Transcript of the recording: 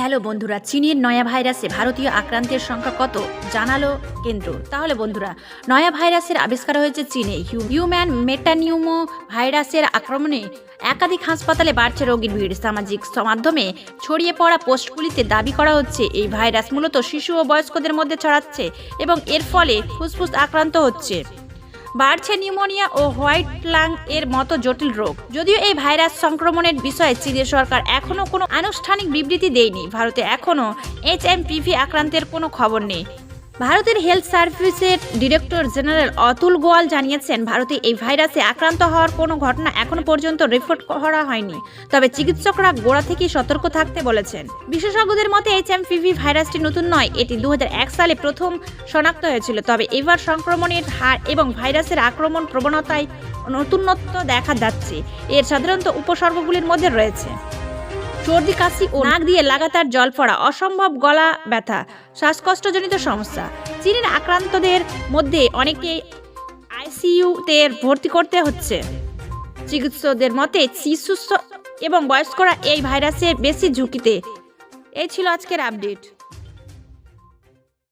Hello বন্ধুরা, চীনের নয়া ভাইরাসে ভারতীয় আক্রান্তের সংখ্যা কত? জানালো কেন্দ্র। তাহলে বন্ধুরা, নয়া ভাইরাসের আবিষ্কার হয়েছে চীনে। হিউ- হিউম্যান মেটানিউমো ভাইরাসের আক্রমণে একাধিক হাসপাতালে বাড়ছে রোগীর ভিড়। সামাজিক মাধ্যমে ছড়িয়ে পড়া পোস্টগুলিতে দাবি করা হচ্ছে, এই ভাইরাস মূলত শিশু ও বয়স্কদের মধ্যে ছড়াচ্ছে এবং এর ফলে ফুসফুস আক্রান্ত হচ্ছে। বাড়ছে নিউমোনিয়া ও হোয়াইট লাং এর মতো জটিল রোগ। যদিও এই ভাইরাস সংক্রমণের বিষয়ে চীনের সরকার এখনও কোনো আনুষ্ঠানিক বিবৃতি দেয়নি। ভারতে এখনও এইচ এম পিভি আক্রান্তের কোনো খবর নেই। ভারতের হেলথ সার্ভিসের ডিরেক্টর জেনারেল অতুল গোয়াল জানিয়েছেন, ভারতে এই ভাইরাসে আক্রান্ত হওয়ার কোনো ঘটনা এখনও পর্যন্ত রিপোর্ট করা হয়নি। তবে চিকিৎসকরা গোড়া থেকেই সতর্ক থাকতে বলেছেন। বিশেষজ্ঞদের মতে এইচ এম পিভি ভাইরাসটি নতুন নয়, এটি দু হাজার এক সালে প্রথম শনাক্ত হয়েছিল। তবে এবার সংক্রমণের হার এবং ভাইরাসের আক্রমণ প্রবণতায় নতুনত্ব দেখা যাচ্ছে। এর সাধারণত উপসর্গগুলির মধ্যে রয়েছে। সর্দি কাশি ও নাক দিয়ে লাগাতার জল পড়া অসম্ভব গলা ব্যথা, শ্বাসকষ্টজনিত সমস্যা। চীনের আক্রান্তদের মধ্যে অনেকে আইসিইউতে ভর্তি করতে হচ্ছে। চিকিৎসকদের মতে শিশু এবং বয়স্করা এই ভাইরাসে বেশি ঝুঁকিতে। এই ছিল আজকের আপডেট।